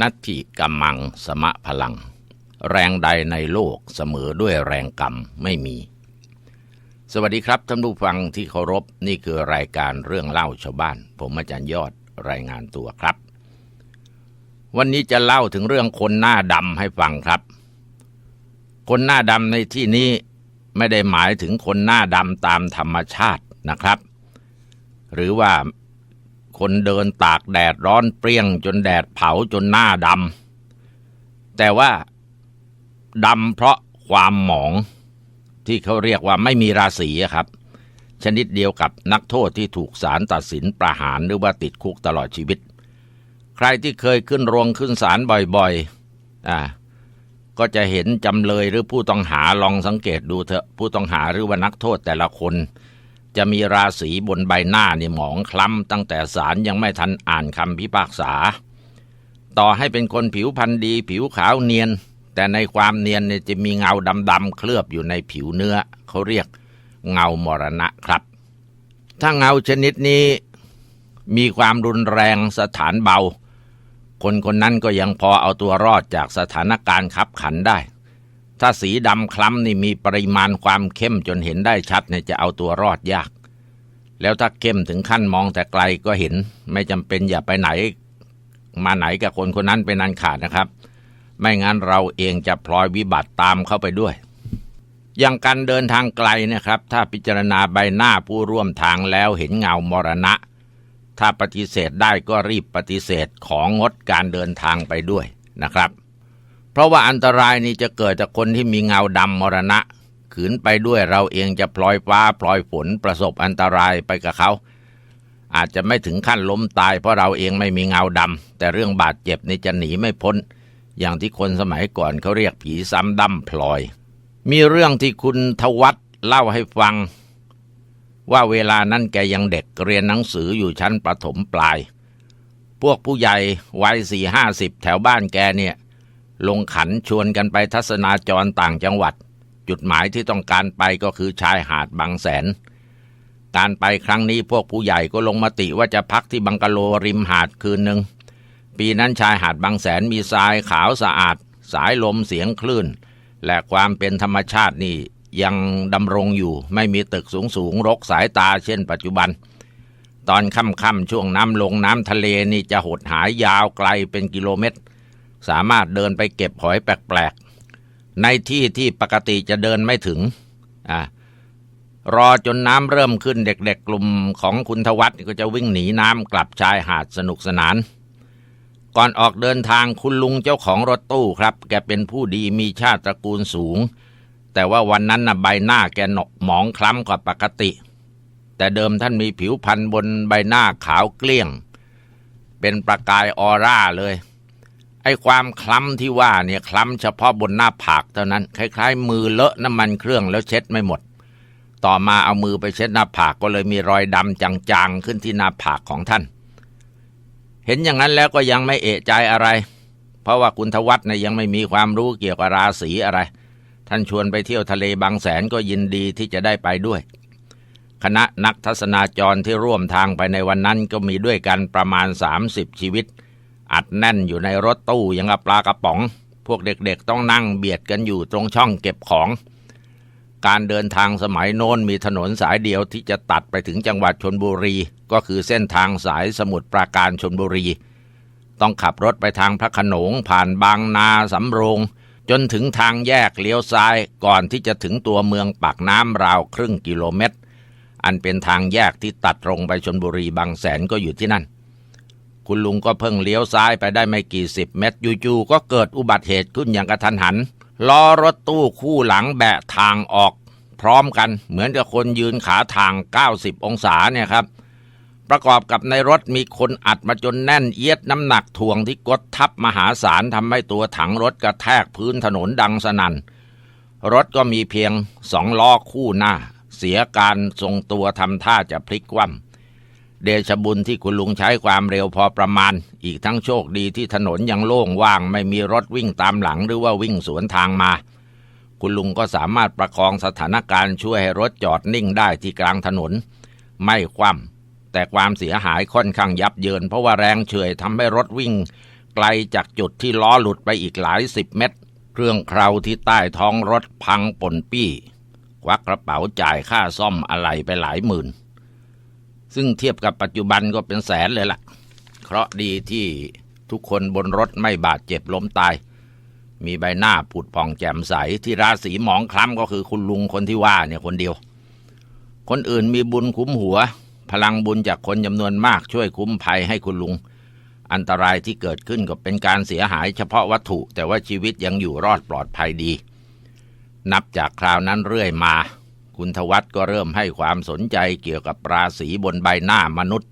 นัตถิกัมมังสมะพลัง แรงใดในโลกเสมอด้วยแรงกรรมไม่มี สวัสดีครับท่านผู้ฟังที่เคารพนี่คือรายการเรื่องเล่าชาวบ้าน ผมอาจารย์ยอดรายงานตัวครับ วันนี้จะเล่าถึงเรื่องคนหน้าดำให้ฟังครับ คนหน้าดำในที่นี้ไม่ได้หมายถึงคนหน้าดำตามธรรมชาตินะครับ หรือว่า คนเดินตากแดดร้อนเปรี้ยง จนแดดเผาจนหน้าดำแต่ว่าดำเพราะความหมองที่เขาเรียกว่าไม่มีราศีครับ ชนิดเดียวกับนักโทษที่ถูกศาลตัดสินประหารหรือว่าติดคุกตลอดชีวิต ใครที่เคยขึ้นโรงขึ้นศาลบ่อยๆอ่าก็จะเห็นจำเลยหรือผู้ต้องหาลองสังเกตดูเถอะผู้ต้องหาหรือว่านักโทษแต่ละคน จะมีราศีบนใบหน้านี่หมองคล้ำตั้งแต่ศาลยังไม่ทันอ่านคำพิพากษา ต่อให้เป็นคนผิวพรรณดี ผิวขาวเนียน แต่ในความเนียนเนี่ยจะมีเงาดำๆเคลือบอยู่ในผิวเนื้อ เขาเรียกเงามรณะครับ ถ้าเงาชนิดนี้มีความรุนแรงสถานเบา คนคนนั้นก็ยังพอเอาตัวรอดจากสถานการณ์ขับขันได้ ถ้าสีดำคล้ำนี่มีปริมาณความเข้มจนเห็นได้ชัดเนี่ยจะเอาตัวรอดยาก แล้วถ้าเข้มถึงขั้นมองแต่ไกลก็เห็น ไม่จำเป็นอย่าไปไหน มาไหนกับคนคนนั้นเป็นอันขาดนะครับ ไม่งั้นเราเองจะพลอยวิบัติตามเข้าไปด้วย อย่างการเดินทางไกลนะครับ ถ้าพิจารณาใบหน้าผู้ร่วมทางแล้วเห็นเงามรณะ ถ้าปฏิเสธได้ก็รีบปฏิเสธของงดการเดินทางไปด้วยนะครับ เพราะว่าอันตรายนี้จะเกิดจากคนที่มีเงาดำมรณะ ขืนไปด้วยเราเองจะพลอยฟ้าพลอยฝนประสบอันตรายไปกับเขา อาจจะไม่ถึงขั้นล้มตาย เพราะเราเองไม่มีเงาดำแต่เรื่องบาดเจ็บนี่จะหนีไม่พ้น อย่างที่คนสมัยก่อนเขาเรียกผีซ้ำดำพลอย มีเรื่องที่คุณทวัตเล่าให้ฟัง ว่าเวลานั้นแกยังเด็กเรียนหนังสืออยู่ชั้นประถมปลาย พวกผู้ใหญ่วัยสี่ห้าสิบแถวบ้านแกเนี่ย ลงขันชวนกันไปทัศนาจรต่างจังหวัด จุดหมายที่ต้องการไปก็คือชายหาดบางแสน การไปครั้งนี้พวกผู้ใหญ่ก็ลงมติว่าจะพักที่บังกะโลริมหาดคืนหนึ่งปีนั้นชายหาดบางแสนมีทรายขาวสะอาด สายลมเสียงคลื่น และความเป็นธรรมชาตินี่ยังดำรงอยู่ไม่มีตึกสูงสูงรกสายตาเช่นปัจจุบัน ตอนค่ำๆช่วงน้ำลงน้ำทะเลนี่จะหดหายยาวไกลเป็นกิโลเมตร สามารถเดินไปเก็บหอยแปลกๆ ในที่ที่ปกติจะเดินไม่ถึงอ่ารอจนน้ำเริ่มขึ้นเด็กๆ กลุ่มของคุณทวัตก็จะวิ่งหนีน้ำกลับชายหาดสนุกสนาน ก่อนออกเดินทางคุณลุงเจ้าของรถตู้ครับ แกเป็นผู้ดีมีชาติตระกูลสูง แต่ว่าวันนั้นนะใบหน้าแกหนกหมองคล้ำกว่าปกติ แต่เดิมท่านมีผิวพรรณบนใบหน้าขาวเกลี้ยง เป็นประกายออร่าเลย ไอ้ความคล้ำที่ว่าเนี่ยคล้ำเฉพาะบนหน้าผากเท่านั้น คล้ายๆ มือเลอะน้ำมันเครื่องแล้วเช็ดไม่หมด ต่อมาเอามือไปเช็ดหน้าผากก็เลยมีรอยดำจางๆขึ้นที่หน้าผากของท่าน เห็นอย่างนั้นแล้วก็ยังไม่เอะใจอะไร เพราะว่าคุณทวัฒน์เนี่ยยังไม่มีความรู้เกี่ยวกับราศีอะไร ท่านชวนไปเที่ยวทะเลบางแสนก็ยินดีที่จะได้ไปด้วย คณะนักทัศนาจรที่ร่วมทางไปในวันนั้นก็มีด้วยกันประมาณ 30 ชีวิต อัดแน่นอยู่ในรถตู้ย่างกับปลากระป๋อง พวกเด็กๆต้องนั่งเบียดกันอยู่ตรงช่องเก็บของ การเดินทางสมัยโน้นมีถนนสายเดียวที่จะตัดไปถึงจังหวัดชนบุรี ก็คือเส้นทางสายสมุทรปราการชนบุรี ต้องขับรถไปทางพระขนงผ่านบางนาสำโรง จนถึงทางแยกเลี้ยวซ้ายก่อนที่จะถึงตัวเมืองปากน้ำราวครึ่งกิโลเมตร อันเป็นทางแยกที่ตัดตรงไปชนบุรีบางแสนก็อยู่ที่นั่น คุณลุงก็เพิ่งเลี้ยวซ้ายไปได้ไม่กี่สิบเมตรจู่ๆก็เกิดอุบัติเหตุขึ้นอย่างกระทันหันล้อรถตู้คู่หลังแบะทางออก พร้อมกันเหมือนกับคนยืนขาทาง 90 องศาเนี่ยครับ ประกอบกับในรถมีคนอัดมาจนแน่นเอียดน้ำหนักถ่วงที่กดทับมหาศาลทำให้ตัวถังรถกระแทกพื้นถนนดังสนัน่น รถก็มีเพียงสองล้อคู่หน้า เสียการทรงตัวทำท่าจะพลิกคว่ำ เดชบุญที่คุณลุงใช้ความเร็วพอประมาณ อีกทั้งโชคดีที่ถนนยังโล่งว่างไม่มีรถวิ่งตามหลังหรือว่าวิ่งสวนทางมา คุณลุงก็สามารถประคองสถานการณ์ช่วยให้รถจอดนิ่งได้ที่กลางถนน ไม่คว่ำแต่ความเสียหายค่อนข้างยับเยิน เพราะว่าแรงเฉยทำให้รถวิ่ง ไกลจากจุดที่ล้อหลุดไปอีกหลายสิบเมตร เครื่องเคราที่ใต้ท้องรถพังป่นปี้ควักกระเป๋าจ่ายค่าซ่อมอะไรไปหลายหมื่น ซึ่งเทียบกับปัจจุบันก็เป็นแสนเลยล่ะ เคราะดีที่ทุกคนบนรถไม่บาดเจ็บล้มตาย มีใบหน้าผุดผ่องแจ่มใสที่ราศีหมองคล้ำก็คือคุณลุงคนที่ว่าเนี่ยคนเดียว คนอื่นมีบุญคุ้มหัว พลังบุญจากคนจำนวนมากช่วยคุ้มภัยให้คุณลุง อันตรายที่เกิดขึ้นก็เป็นการเสียหายเฉพาะวัตถุ แต่ว่าชีวิตยังอยู่รอดปลอดภัยดี นับจากคราวนั้นเรื่อยมา คุณทวัตก็เริ่มให้ความสนใจเกี่ยวกับราศีบนใบหน้ามนุษย์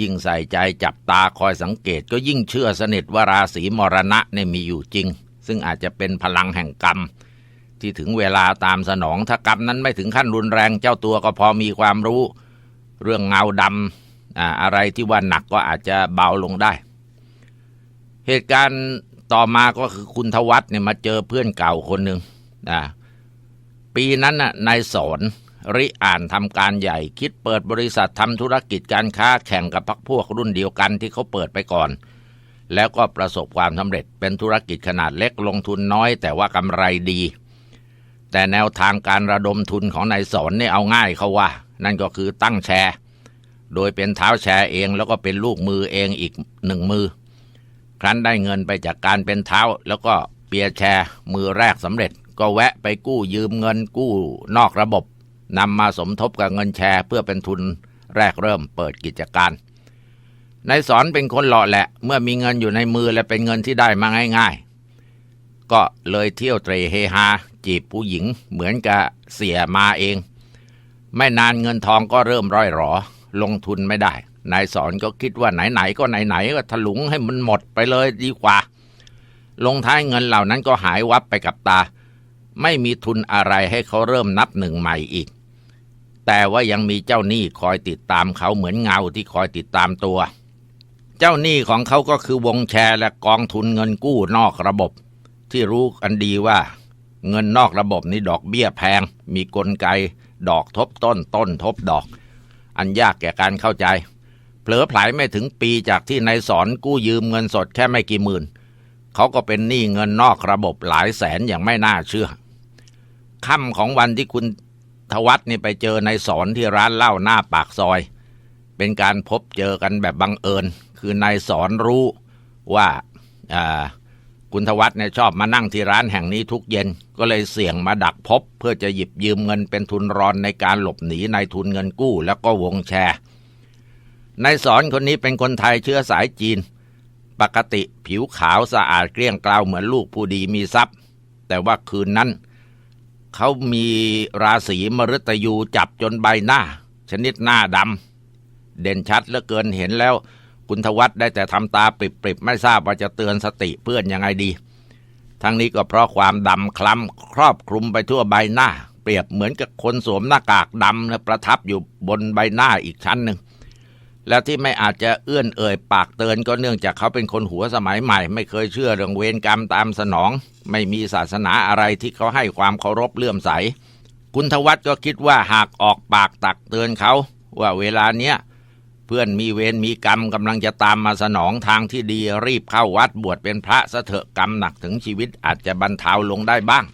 ยิ่งใส่ใจจับตาคอยสังเกตก็ยิ่งเชื่อสนิทว่าราศีมรณะเนี่ยมีอยู่จริง ซึ่งอาจจะเป็นพลังแห่งกรรม ที่ถึงเวลาตามสนองถ้ากรรมนั้นไม่ถึงขั้นรุนแรงเจ้าตัวก็พอมีความรู้ เรื่องเงาดำอ่าอะไรที่ว่าหนักก็อาจจะเบาลงได้ เหตุการณ์ต่อมาก็คือคุณทวัตเนี่ยมาเจอเพื่อนเก่าคนหนึ่งอ่า ปีนั้นน่ะนายสอนริอ่านทำการใหญ่ คิดเปิดบริษัททำธุรกิจการค้าแข่งกับพักพวกรุ่นเดียวกันที่เขาเปิดไปก่อน แล้วก็ประสบความสำเร็จเป็นธุรกิจขนาดเล็กลงทุนน้อย แต่ว่ากำไรดี แต่แนวทางการระดมทุนของนายสอนเนี่ยเอาง่ายเขาว่า นั่นก็คือตั้งแชร์ โดยเป็นเท้าแชร์เองแล้วก็เป็นลูกมือเองอีกหนึ่งมือ ครั้นได้เงินไปจากการเป็นเท้าแล้วก็เปียร์แชร์มือแรกสำเร็จ ก็แวะไปกู้ยืมเงินกู้นอกระบบนำมาสมทบกับเงินแชร์ เพื่อเป็นทุนแรกเริ่มเปิดกิจการนายสอนเป็นคนหล่อแหละ เมื่อมีเงินอยู่ในมือและเป็นเงินที่ได้มาง่าย ๆ ก็เลยเที่ยวเตรเฮฮาจีบผู้หญิงเหมือนกับเสียมาเอง ไม่นานเงินทองก็เริ่มร่อยหรอ ลงทุนไม่ได้ นายสอนก็คิดว่าไหนๆก็ไหนๆก็ถลุงให้มันหมดไปเลยดีกว่า ลงท้ายเงินเหล่านั้นก็หายวับไปกับตา ไม่มีทุนอะไรให้เขาเริ่มนับหนึ่งใหม่อีก แต่ว่ายังมีเจ้าหนี้คอยติดตามเขาเหมือนเงาที่คอยติดตามตัว เจ้าหนี้ของเขาก็คือวงแชร์และกองทุนเงินกู้นอกระบบ ที่รู้กันดีว่า เงินนอกระบบนี้ดอกเบี้ยแพง มีกลไก ดอกทบต้นต้นทบดอก อันยากแก่การเข้าใจเผลอไผลไม่ถึงปีจากที่นายสอนกู้ยืมเงินสดแค่ไม่กี่หมื่น เขาก็เป็นหนี้เงินนอกระบบหลายแสนอย่างไม่น่าเชื่อ ค่ำของวันที่คุณทวัตนี่ไปเจอนายสอนที่ร้านเหล้าหน้าปากซอย เป็นการพบเจอกันแบบบังเอิญ คือนายสอนรู้ว่าอ่าคุณทวัตเนี่ยชอบมานั่งที่ร้านแห่งนี้ทุกเย็น ก็เลยเสี่ยงมาดักพบ เพื่อจะหยิบยืมเงินเป็นทุนรอนในการหลบหนีในทุนเงินกู้แล้วก็วงแชร์นายสอนคนนี้เป็นคนไทยเชื้อสายจีน ปกติผิวขาวสะอาดเกลี้ยงเกลาเหมือนลูกผู้ดีมีทรัพย์ แต่ว่าคืนนั้น เขามีราศีมฤตยูจับจนใบหน้า ชนิดหน้าดำเด่นชัดเหลือเกินเห็นแล้ว คุณทวัตได้แต่ทำตาปริบๆ ไม่ทราบว่าจะเตือนสติเพื่อนยังไงดี ทั้งนี้ก็เพราะความดำคล้ำครอบคลุมไปทั่วใบหน้า เปรียบเหมือนกับคนสวมหน้ากากดำและประทับอยู่บนใบหน้าอีกชั้นหนึ่ง แล้วที่ไม่อาจจะเอื้อนเอ่ยปากเตือนก็เนื่องจากเขาเป็นคนหัวสมัยใหม่ ไม่เคยเชื่อเรื่องเวรกรรมตามสนอง ไม่มีศาสนาอะไรที่เขาให้ความเคารพเลื่อมใส คุณทวัตก็คิดว่าหากออกปากตักเตือนเขา ว่าเวลาเนี้ยเพื่อนมีเวรมีกรรมกำลังจะตามมาสนองทางที่ดีรีบเข้าวัดบวชเป็นพระซะเถอะกรรมหนักถึงชีวิตอาจจะบรรเทาลงได้บ้าง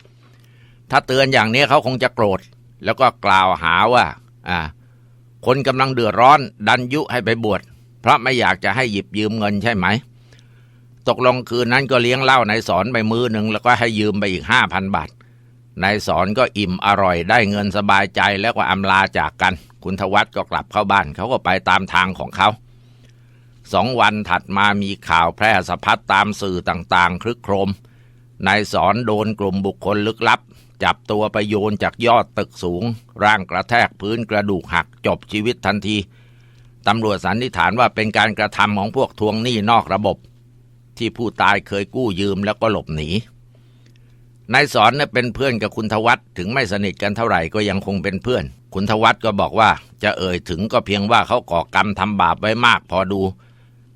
ถ้าเตือนอย่างนี้เขาคงจะโกรธ แล้วก็กล่าวหาว่า อ่า คนกำลังเดือดร้อน ดันยุให้ไปบวชเพราะไม่อยากจะให้หยิบยืมเงินใช่ไหม ตกลงคืนนั้นก็เลี้ยงเหล้านายสอนไปมือหนึ่งแล้วก็ให้ยืมไปอีกห้าพันบาทนายสอนก็อิ่มอร่อยได้เงินสบายใจแล้วก็อำลาจากกัน คุณทวัตก็กลับเข้าบ้านเขาก็ไปตามทางของเขาสองวันถัดมามีข่าวแพร่สะพัดตามสื่อต่างๆ คลึกโครมนายสอนโดนกลุ่มบุคคลลึกลับ จับตัวไปโยนจากยอดตึกสูง ร่างกระแทกพื้นกระดูกหักจบชีวิตทันที ตำรวจสันนิษฐานว่าเป็นการกระทำของพวกทวงหนี้นอกระบบ ที่ผู้ตายเคยกู้ยืมแล้วก็หลบหนีนายสอนเนี่ยเป็นเพื่อนกับคุณทวัตถึงไม่สนิทกันเท่าไหร่ก็ยังคงเป็นเพื่อน คุณทวัตก็บอกว่า จะเอ่ยถึงก็เพียงว่าเขาก่อกรรมทำบาปไว้มากพอดู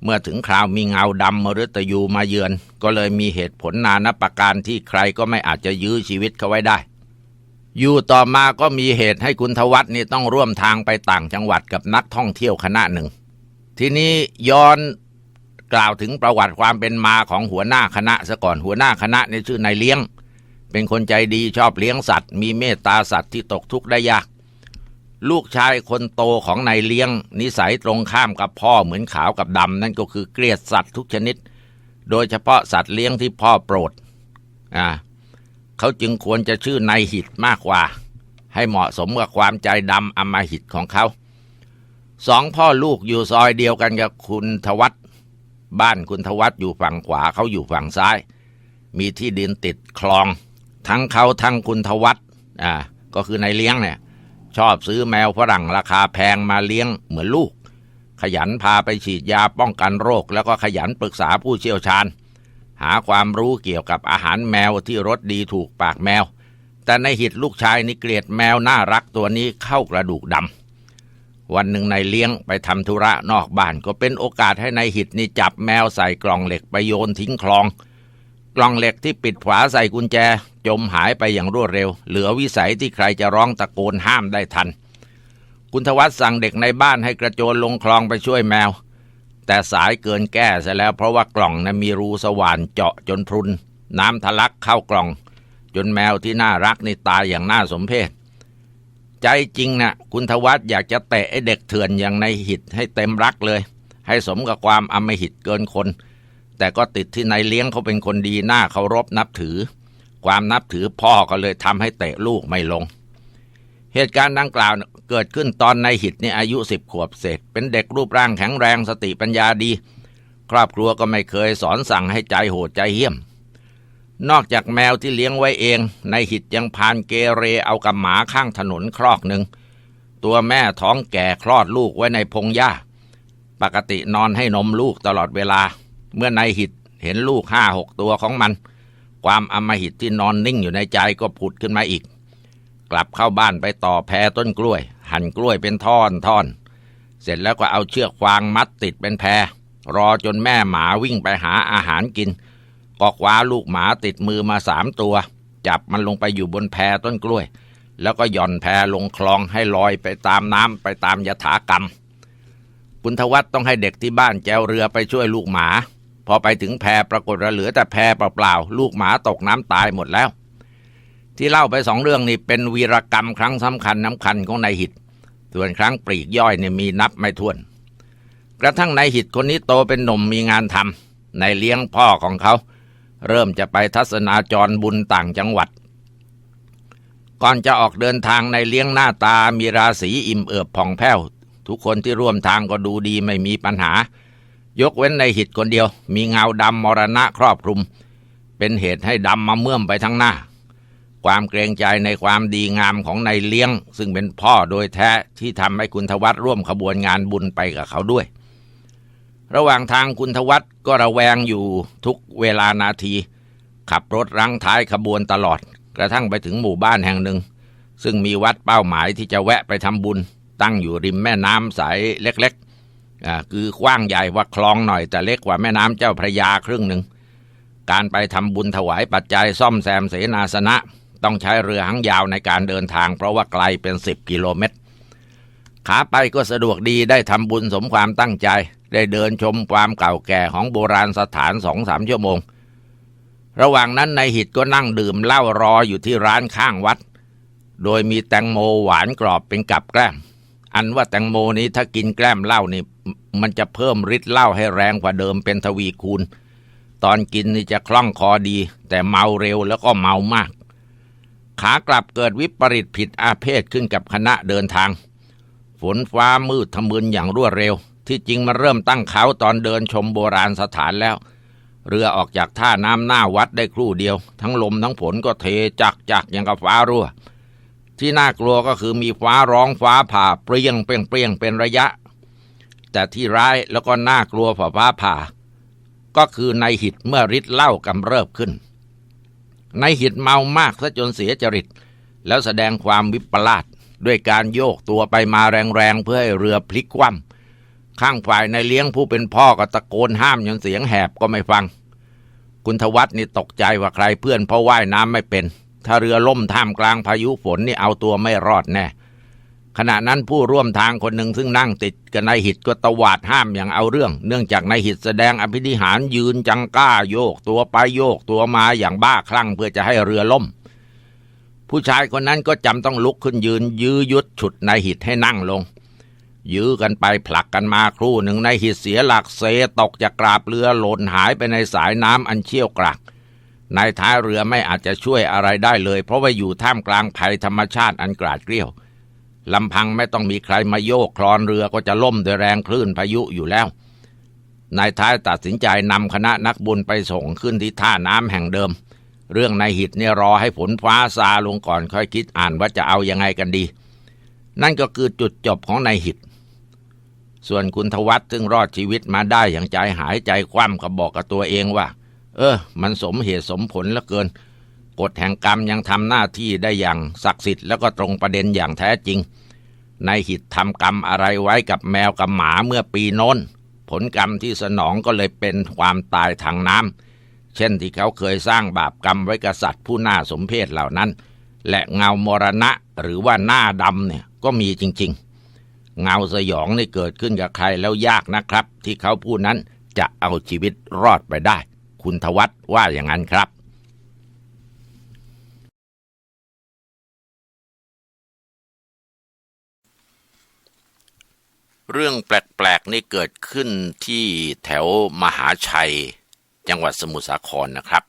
เมื่อถึงคราวมีเงาดำมฤตยูมาเยือน ก็เลยมีเหตุผลนานับประการที่ใครก็ไม่อาจจะยื้อชีวิตเขาไว้ได้ อยู่ต่อมาก็มีเหตุให้คุณทวัตนี่ต้องร่วมทางไปต่างจังหวัดกับนักท่องเที่ยวคณะหนึ่ง ทีนี้ย้อนกล่าวถึงประวัติความเป็นมาของหัวหน้าคณะซะก่อนหัวหน้าคณะในชื่อนายเลี้ยง เป็นคนใจดีชอบเลี้ยงสัตว์ มีเมตตาสัตว์ที่ตกทุกข์ได้ยาก ลูกชายคนโตของนายเลี้ยง นิสัยตรงข้ามกับพ่อเหมือนขาวกับดำนั่นก็คือเกลียดสัตว์ทุกชนิด โดยเฉพาะสัตว์เลี้ยงที่พ่อโปรดอ่าเขาจึงควรจะชื่อนายหิตมากกว่า ให้เหมาะสมกับความใจดำอมหิตของเขาสองพ่อลูกอยู่ซอยเดียวกันกับคุณทวัตบ้านคุณทวัตอยู่ฝั่งขวาเขาอยู่ฝั่งซ้าย มีที่ดินติดคลอง ทั้งเขาทั้งคุณทวัตอ่าก็คือนายเลี้ยงเนี่ย ชอบซื้อแมวฝรั่งราคาแพงมาเลี้ยงเหมือนลูก ขยันพาไปฉีดยาป้องกันโรค แล้วก็ขยันปรึกษาผู้เชี่ยวชาญ หาความรู้เกี่ยวกับอาหารแมวที่รสดีถูกปากแมว แต่ในหิตลูกชายนี่เกลียดแมวน่ารักตัวนี้เข้ากระดูกดำวันหนึ่งนายเลี้ยงไปทำธุระนอกบ้านก็เป็นโอกาสให้นายหิตนี่จับแมวใส่กล่องเหล็กไปโยนทิ้งคลอง กล่องเหล็กที่ปิดฝาใส่กุญแจ จมหายไปอย่างรวดเร็ว เหลือวิสัยที่ใครจะร้องตะโกนห้ามได้ทัน คุณทวัตสั่งเด็กในบ้านให้กระโจนลงคลองไปช่วยแมว แต่สายเกินแก้ซะแล้วเพราะว่ากล่องนะมีรูสว่านเจาะจนพรุน น้ำทะลักเข้ากล่อง จนแมวที่น่ารักนี่ตายอย่างน่าสมเพชใจจริงนะคุณทวัตอยากจะเตะไอ้เด็กเถื่อนอย่างในหิตให้เต็มรักเลย ให้สมกับความอมหิตเกินคน แต่ก็ติดที่นายเลี้ยงเขาเป็นคนดีหน้าเคารพนับถือ ความนับถือพ่อก็เลยทำให้เตะลูกไม่ลง เหตุการณ์ดังกล่าวเกิดขึ้นตอนนายหิตนี่อายุสิบขวบเศษ เป็นเด็กรูปร่างแข็งแรงสติปัญญาดี ครอบครัวก็ไม่เคยสอนสั่งให้ใจโหดใจเหี้ยม นอกจากแมวที่เลี้ยงไว้เองนายหิตยังพานเกเรเอากับหมาข้างถนนครอกหนึ่งตัวแม่ท้องแก่คลอดลูกไว้ในพงหญ้า ปกตินอนให้นมลูกตลอดเวลา เมื่อนายหิตเห็นลูกห้าหกตัวของมัน ความอำมหิตที่นอนนิ่งอยู่ในใจก็ผุดขึ้นมาอีก กลับเข้าบ้านไปต่อแพรต้นกล้วย หั่นกล้วยเป็นท่อนท่อน เสร็จแล้วก็เอาเชือกฟางมัดติดเป็นแพร รอจนแม่หมาวิ่งไปหาอาหารกิน ก็คว้าลูกหมาติดมือมาสามตัว จับมันลงไปอยู่บนแพต้นกล้วย แล้วก็หย่อนแพลงคลองให้ลอยไปตามน้ำไปตามยถากรรมคุณทวัตต้องให้เด็กที่บ้านแจวเรือไปช่วยลูกหมา พอไปถึงแพปรากฏว่าเหลือแต่แพเปล่าๆลูกหมาตกน้ำตายหมดแล้ว ที่เล่าไปสองเรื่องนี้เป็นวีรกรรมครั้งสำคัญน้ำคัญของนายหิต ส่วนครั้งปลีกย่อยเนี่ยมีนับไม่ถ้วน กระทั่งนายหิตคนนี้โตเป็นหนุ่มมีงานทำนายเลี้ยงพ่อของเขา เริ่มจะไปทัศนาจรบุญต่างจังหวัด ก่อนจะออกเดินทางในายเลี้ยงหน้าตามีราศีอิ่มเอิบผ่องแผ้ว ทุกคนที่ร่วมทางก็ดูดีไม่มีปัญหา ยกเว้นในหิตคนเดียว มีเงาดำมรณะครอบคลุม เป็นเหตุให้ดำมาเมื่อมไปทั้งหน้า ความเกรงใจในความดีงามของนายเลี้ยง ซึ่งเป็นพ่อโดยแท้ที่ทำให้คุณทวัตร่วมขบวนงานบุญไปกับเขาด้วย ระหว่างทางคุณทวัตก็ระแวงอยู่ทุกเวลานาที ขับรถรั้งท้ายขบวนตลอด กระทั่งไปถึงหมู่บ้านแห่งหนึ่ง ซึ่งมีวัดเป้าหมายที่จะแวะไปทำบุญ ตั้งอยู่ริมแม่น้ำสายเล็กๆ อ่าคือกว้างใหญ่ว่าคลองหน่อยแต่เล็กกว่าแม่น้ำเจ้าพระยาครึ่งหนึ่งการไปทำบุญถวายปัจจัยซ่อมแซมเสนาสนะ ต้องใช้เรือหางยาวในการเดินทาง เพราะว่าไกลเป็นสิบกิโลเมตร ขาไปก็สะดวกดีได้ทำบุญสมความตั้งใจ ได้เดินชมความเก่าแก่ของโบราณสถานสองสามชั่วโมง ระหว่างนั้นนายหิตก็นั่งดื่มเหล้ารออยู่ที่ร้านข้างวัด โดยมีแตงโมหวานกรอบเป็นกับแกล้ม อันว่าแตงโมนี้ถ้ากินแกล้มเหล้านี่ มันจะเพิ่มฤทธิ์เหล้าให้แรงกว่าเดิมเป็นทวีคูณ ตอนกินนี่จะคล่องคอดี แต่เมาเร็วแล้วก็เมามาก ขากลับเกิดวิปริตผิดอาเพศขึ้นกับคณะเดินทาง ฝนฟ้ามืดทะมึนอย่างรวดเร็ว ที่จริงมันเริ่มตั้งเขาตอนเดินชมโบราณสถานแล้ว เรือออกจากท่าน้ำหน้าวัดได้ครู่เดียว ทั้งลมทั้งฝนก็เทจักจักอย่างกับฟ้ารั่วที่น่ากลัวก็คือมีฟ้าร้องฟ้าผ่าเปรี้ยงเปรี้ยงเปรี้ยงเป็นระยะ แต่ที่ร้ายแล้วก็น่ากลัวฝ่าฟ้าผ่า ก็คือในหิตเมื่อฤทธิ์เหล้ากำเริบขึ้น ในหิตเมามากซะจนเสียจริต แล้วแสดงความวิปลาสด้วยการโยกตัวไปมาแรงๆเพื่อให้เรือพลิกคว่ำข้างฝ่ายในเลี้ยงผู้เป็นพ่อก็ตะโกนห้ามจนเสียงแหบก็ไม่ฟัง คุณทวัตนี่ตกใจว่าใครเพื่อนเพราะว่ายน้ำไม่เป็น ถ้าเรือล่มท่ามกลางพายุฝนนี่เอาตัวไม่รอดแน่ ขณะนั้นผู้ร่วมทางคนหนึ่งซึ่งนั่งติดกับนายหิตก็ตวาดห้ามอย่างเอาเรื่อง เนื่องจากนายหิตแสดงอภิธิหารยืนจังก้าโยกตัวไปโยกตัวมาอย่างบ้าคลั่งเพื่อจะให้เรือล่ม ผู้ชายคนนั้นก็จำต้องลุกขึ้นยืน ยื้อยุดฉุดนายหิตให้นั่งลง ยื้อกันไปผลักกันมาครู่หนึ่งนายหิตเสียหลักเซตกจากกราบเรือหล่นหายไปในสายน้ำอันเชี่ยวกรากนายท้ายเรือไม่อาจจะช่วยอะไรได้เลย เพราะว่าอยู่ท่ามกลางภัยธรรมชาติอันกราดเกลียว ลำพังไม่ต้องมีใครมาโยกคลอนเรือก็จะล่มด้วยแรงคลื่นพายุอยู่แล้ว นายท้ายตัดสินใจนำคณะนักบุญไปส่งขึ้นที่ท่าน้ำแห่งเดิม เรื่องนายหิตเนี่ยรอให้ฝนฟ้าซาลงก่อนค่อยคิดอ่านว่าจะเอายังไงกันดี นั่นก็คือจุดจบของนายหิต ส่วนคุณทวัตซึ่งรอดชีวิตมาได้อย่างใจหายใจคว่ำก็บอกกับตัวเองว่า เออ มันสมเหตุสมผลเหลือเกิน กฎแห่งกรรมยังทำหน้าที่ได้อย่างศักดิ์สิทธิ์แล้วก็ตรงประเด็นอย่างแท้จริงนายหิตทำกรรมอะไรไว้กับแมวกับหมาเมื่อปีโน้น ผลกรรมที่สนองก็เลยเป็นความตายทางน้ำเช่นที่เขาเคยสร้างบาปกรรมไว้กับสัตว์ผู้น่าสมเพชเหล่านั้น และเงามรณะหรือว่าหน้าดำเนี่ยก็มีจริง ๆ เงาสยองนี่เกิดขึ้นกับใครแล้วยากนะครับ ที่เขาผู้นั้นจะเอาชีวิตรอดไปได้ คุณทวัตว่าอย่างนั้นครับ เรื่องแปลกๆนี่เกิดขึ้นที่แถวมหาชัย จังหวัดสมุทรสาครนะครับ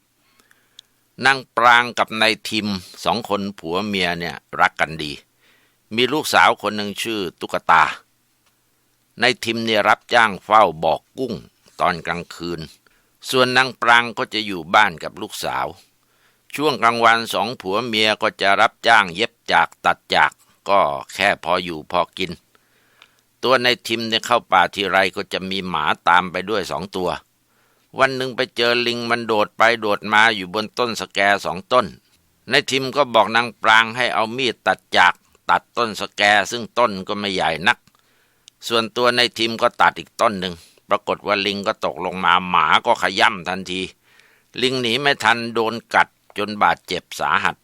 นางปรางกับนายทิมสองคนผัวเมียเนี่ยรักกันดี มีลูกสาวคนหนึ่งชื่อตุ๊กตานายทิมเนี่ยรับจ้างเฝ้าบอกกุ้งตอนกลางคืน ส่วนนางปรางก็จะอยู่บ้านกับลูกสาว ช่วงกลางวันสองผัวเมียก็จะรับจ้างเย็บจากตัดจาก ก็แค่พออยู่พอกิน ตัวในทิมเนี่ยเข้าป่าทีไรก็จะมีหมาตามไปด้วยสองตัว วันหนึ่งไปเจอลิงมันโดดไปโดดมาอยู่บนต้นสแกสองต้น ในทิมก็บอกนางปรางให้เอามีดตัดจากตัดต้นสแกซึ่งต้นก็ไม่ใหญ่นัก ส่วนตัวในทิมก็ตัดอีกต้นหนึ่ง ปรากฏว่าลิงก็ตกลงมาหมาก็ขย่ำทันที ลิงหนีไม่ทันโดนกัดจนบาดเจ็บสาหัส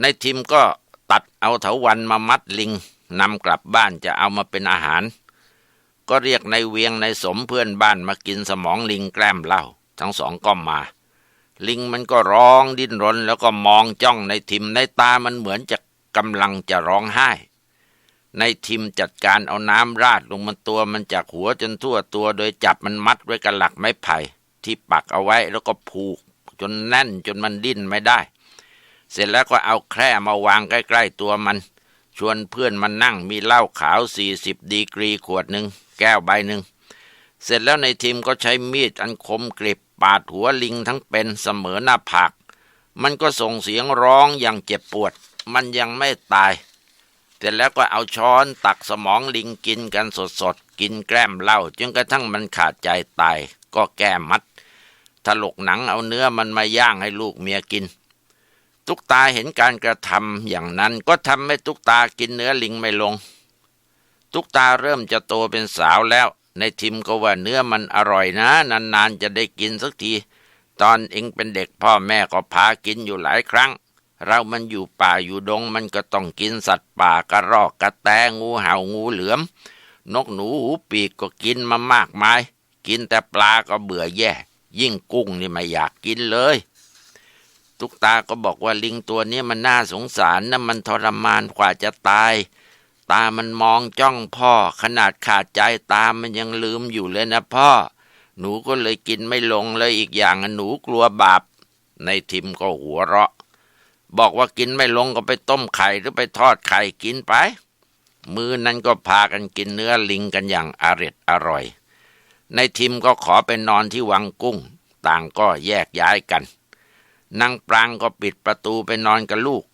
ในทิมก็ตัดเอาเถาวันมามัดลิง นำกลับบ้านจะเอามาเป็นอาหาร ก็เรียกในเวียงในสมเพื่อนบ้านมากินสมองลิงแกล้มเหล้าทั้งสองก็มา ลิงมันก็ร้องดิ้นรนแล้วก็มองจ้องในทิมในตามันเหมือนจะกำลังจะร้องไห้ ในทิมจัดการเอาน้ำราดลงมันตัวมันจากหัวจนทั่วตัว โดยจับมันมัดไว้กับหลักไม้ไผ่ ที่ปักเอาไว้แล้วก็ผูก จนแน่นจนมันดิ้นไม่ได้ เสร็จแล้วก็เอาแคร่มาวางใกล้ ๆ ตัวมัน ชวนเพื่อนมานั่งมีเหล้าขาวสี่สิบดีกรีขวดหนึ่งแก้วใบหนึ่งเสร็จแล้วในทีมก็ใช้มีดอันคมกริบปาดหัวลิงทั้งเป็นเสมอหน้าผาก มันก็ส่งเสียงร้องอย่างเจ็บปวด มันยังไม่ตาย เสร็จแล้วก็เอาช้อนตักสมองลิงกินกันสดๆ กินแกล้มเหล้าจนกระทั่งมันขาดใจตาย ก็แก้มัดถลกหนังเอาเนื้อมันมาย่างให้ลูกเมียกิน ตุ๊กตาเห็นการกระทำอย่างนั้นก็ทำให้ตุ๊กตากินเนื้อลิงไม่ลง ตุ๊กตาเริ่มจะโตเป็นสาวแล้ว ในทิมก็ว่าเนื้อมันอร่อยนะ นานๆจะได้กินสักที ตอนเองเป็นเด็กพ่อแม่ก็พากินอยู่หลายครั้ง เรามันอยู่ป่าอยู่ดงมันก็ต้องกินสัตว์ป่ากระรอกกระแตงูเห่างูเหลือม นกหนูหูปีกก็กินมามากมาย กินแต่ปลาก็เบื่อแย่ ยิ่งกุ้งนี่ไม่อยากกินเลย ตุ๊กตาก็บอกว่าลิงตัวนี้มันน่าสงสารนะมันทรมานกว่าจะตาย ตามันมองจ้องพ่อ ขนาดขาดใจตามันยังลืมอยู่เลยนะพ่อ หนูก็เลยกินไม่ลงเลยอีกอย่างหนูกลัวบาป ในทิมก็หัวเราะ บอกว่ากินไม่ลงก็ไปต้มไข่หรือไปทอดไข่กินไป มือนั้นก็พากันกินเนื้อลิงกันอย่างอร็ดอร่อย ในทิมก็ขอไปนอนที่วังกุ้ง ต่างก็แยกย้ายกัน นางปรางก็ปิดประตูไปนอนกับลูก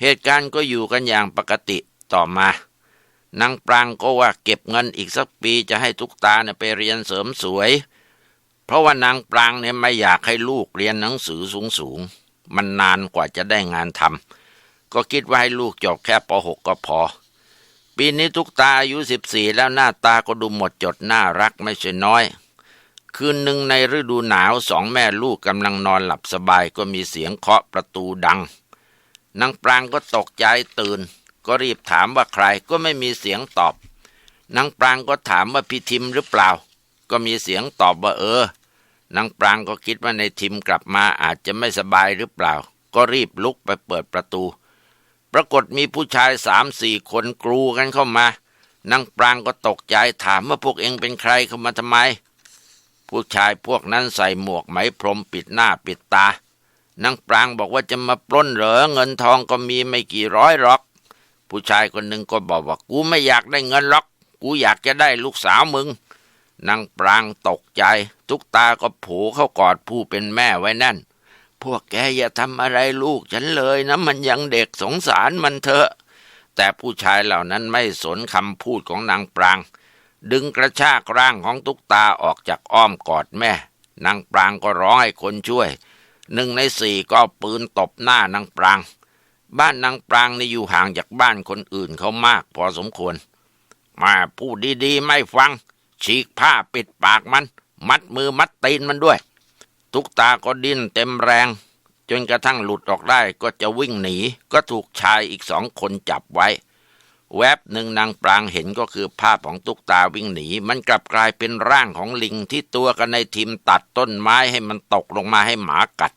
เหตุการณ์ก็อยู่กันอย่างปกติต่อมานางปรางก็ว่าเก็บเงินอีกสักปีจะให้ทุกตาเนี่ยไปเรียนเสริมสวย เพราะว่านางปรางเนี่ยไม่อยากให้ลูกเรียนหนังสือสูงสูงมันนานกว่าจะได้งานทำก็คิดว่าให้ลูกจบแค่ป .6 ก็พอ ปีนี้ทุกตาอายุสิบสี่แล้วหน้าตาก็ดูหมดจดน่ารักไม่ใช่น้อย คืนหนึ่งในฤดูหนาวสองแม่ลูกกำลังนอนหลับสบายก็มีเสียงเคาะประตูดัง นางปรางก็ตกใจตื่น ก็รีบถามว่าใครก็ไม่มีเสียงตอบ นางปรางก็ถามว่าพี่ทิมหรือเปล่า ก็มีเสียงตอบว่าเออนางปรางก็คิดว่าในทิมกลับมาอาจจะไม่สบายหรือเปล่า ก็รีบลุกไปเปิดประตู ปรากฏมีผู้ชายสามสี่คนกรูกันเข้ามานางปรางก็ตกใจถามว่าพวกเองเป็นใครเข้ามาทำไม ผู้ชายพวกนั้นใส่หมวกไหมพรมปิดหน้าปิดตานางปรางบอกว่าจะมาปล้นเหรอเงินทองก็มีไม่กี่ร้อยหรอก ผู้ชายคนหนึ่งก็บอกว่ากูไม่อยากได้เงินหรอก กูอยากจะได้ลูกสาวมึงนางปรางตกใจ ทุกตาก็โผเข้ากอดผู้เป็นแม่ไว้แน่น พวกแกอย่าทำอะไรลูกฉันเลยนะมันยังเด็กสงสารมันเถอะ แต่ผู้ชายเหล่านั้นไม่สนคำพูดของนางปราง ดึงกระชากร่างของตุกตาออกจากอ้อมกอดแม่ นางปรางก็ร้องให้คนช่วย หนึ่งในสี่ก็ปืนตบหน้านางปราง บ้านนางปรางนี่อยู่ห่างจากบ้านคนอื่นเขามากพอสมควร มาพูดดีๆ ไม่ฟัง ฉีกผ้าปิดปากมัน มัดมือมัดตีนมันด้วยทุกตาก็ดิ้นเต็มแรง จนกระทั่งหลุดออกได้ก็จะวิ่งหนีก็ถูกชายอีกสองคนจับไว้ แวบหนึ่งนางปรางเห็นก็คือภาพของตุกตาวิ่งหนี มันกลับกลายเป็นร่างของลิงที่ตัวกันในทีมตัดต้นไม้ให้มันตกลงมาให้หมากัด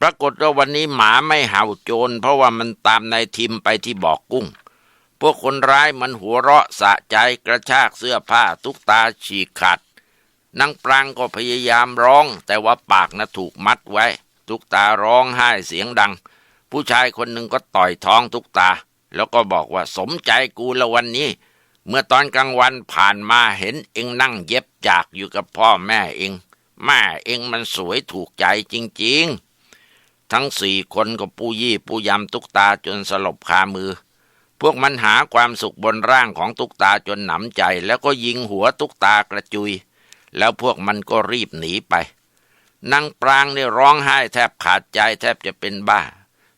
ปรากฏว่าวันนี้หมาไม่เห่าโจร เพราะว่ามันตามนายทิมไปที่บ่อกกุ้ง พวกคนร้ายมันหัวเราะสะใจกระชากเสื้อผ้าทุกตาฉีกขาดนางปรางก็พยายามร้อง แต่ว่าปากน่ะถูกมัดไว้ทุกตาร้องไห้เสียงดัง ผู้ชายคนหนึ่งก็ต่อยท้องทุกตา แล้วก็บอกว่าสมใจกูละวันนี้ เมื่อตอนกลางวันผ่านมาเห็นเองนั่งเย็บจากอยู่กับพ่อแม่เอง แม่เองมันสวยถูกใจจริง ๆ ทั้งสี่คนก็ปูยี่ปูยำตุกตาจนสลบคามือ พวกมันหาความสุขบนร่างของตุกตาจนหนำใจ แล้วก็ยิงหัวตุกตากระจุย แล้วพวกมันก็รีบหนีไปนางปรางเนี่ยร้องไห้แทบขาดใจแทบจะเป็นบ้า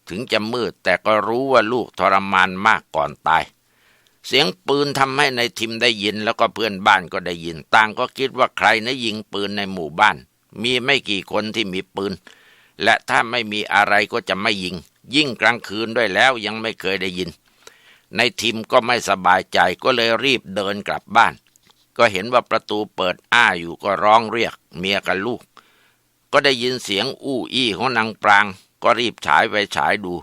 ถึงจะมืดแต่ก็รู้ว่าลูกทรมานมากก่อนตาย เสียงปืนทำให้ในทิมได้ยินแล้วก็เพื่อนบ้านก็ได้ยิน ต่างก็คิดว่าใครนะยิงปืนในหมู่บ้าน มีไม่กี่คนที่มีปืน และถ้าไม่มีอะไรก็จะไม่ยิง ยิ่งกลางคืนด้วยแล้วยังไม่เคยได้ยิน ในทิมก็ไม่สบายใจก็เลยรีบเดินกลับบ้าน ก็เห็นว่าประตูเปิดอ้าอยู่ก็ร้องเรียก เมียกับลูก ก็ได้ยินเสียงอู้อี้ของนางปราง ก็รีบฉายไปฉายดู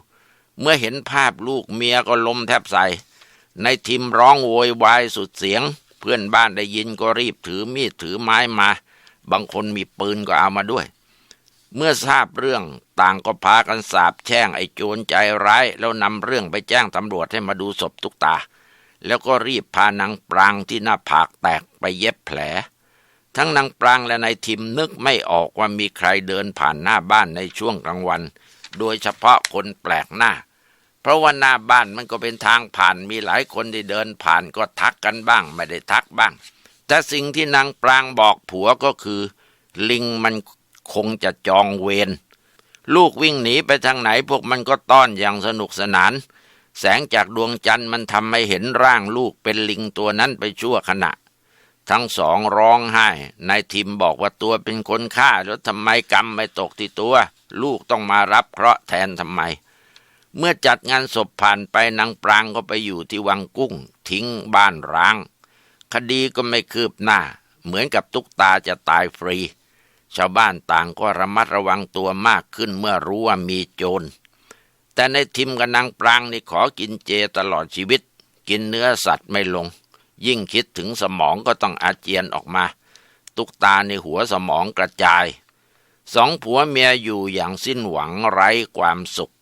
เมื่อเห็นภาพลูกเมียก็ล้มแทบใส่ในทิมร้องโวยวายสุดเสียง เพื่อนบ้านได้ยินก็รีบถือมีดถือไม้มา บางคนมีปืนก็เอามาด้วย เมื่อทราบเรื่องต่างก็พากันสาบแช่งไอ้โจรใจร้าย แล้วนำเรื่องไปแจ้งตำรวจให้มาดูศพตุกตา แล้วก็รีบพานางปรางที่หน้าผากแตกไปเย็บแผล ทั้งนางปรางและนายทิมนึกไม่ออกว่ามีใครเดินผ่านหน้าบ้านในช่วงกลางวัน โดยเฉพาะคนแปลกหน้า เพราะว่าหน้าบ้านมันก็เป็นทางผ่านมีหลายคนที่เดินผ่านก็ทักกันบ้าง ไม่ได้ทักบ้าง แต่สิ่งที่นางปรางบอกผัวก็คือ ลิงมันคงจะจองเวรลูกวิ่งหนีไปทางไหนพวกมันก็ต้อนอย่างสนุกสนาน แสงจากดวงจันทร์มันทำให้เห็นร่างลูกเป็นลิงตัวนั้นไปชั่วขณะ ทั้งสองร้องไห้ นายทิมบอกว่าตัวเป็นคนฆ่าแล้วทำไมกรรมไม่ตกที่ตัว ลูกต้องมารับเคราะห์แทนทำไม เมื่อจัดงานศพผ่านไปนางปรางก็ไปอยู่ที่วังกุ้ง ทิ้งบ้านร้าง คดีก็ไม่คืบหน้า เหมือนกับตุกตาจะตายฟรี ชาวบ้านต่างก็ระมัดระวังตัวมากขึ้นเมื่อรู้ว่ามีโจร แต่ในทิมกับนางปรางนี่ขอกินเจตลอดชีวิต กินเนื้อสัตว์ไม่ลง ยิ่งคิดถึงสมองก็ต้องอาเจียนออกมา ตุกตาในหัวสมองกระจาย สองผัวเมียอยู่อย่างสิ้นหวังไร้ความสุข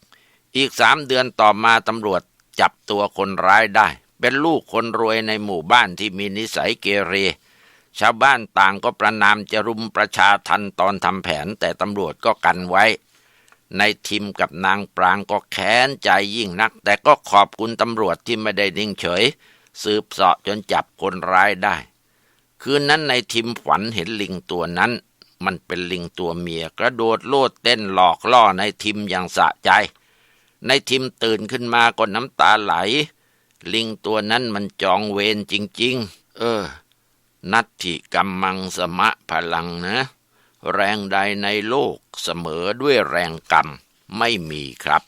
อีกสามเดือนต่อมาตำรวจจับตัวคนร้ายได้ เป็นลูกคนรวยในหมู่บ้านที่มีนิสัยเกเร ชาวบ้านต่างก็ประนามจะรุมประชาทันตอนทำแผนแต่ตำรวจก็กันไว้ในทิมกับนางปรางก็แค้นใจยิ่งนัก แต่ก็ขอบคุณตำรวจที่ไม่ได้นิ่งเฉย สืบเสาะจนจับคนร้ายได้ คืนนั้นในทิมฝันเห็นลิงตัวนั้น มันเป็นลิงตัวเมียกระโดดโลดเต้นหลอกล่อในทิมอย่างสะใจ ในทิมตื่นขึ้นมาก็น้ำตาไหล ลิงตัวนั้นมันจองเวรจริง ๆ เออ นัตถิกัมมังสมะพลังนะ แรงใดในโลกเสมอด้วยแรงกรรมไม่มีครับ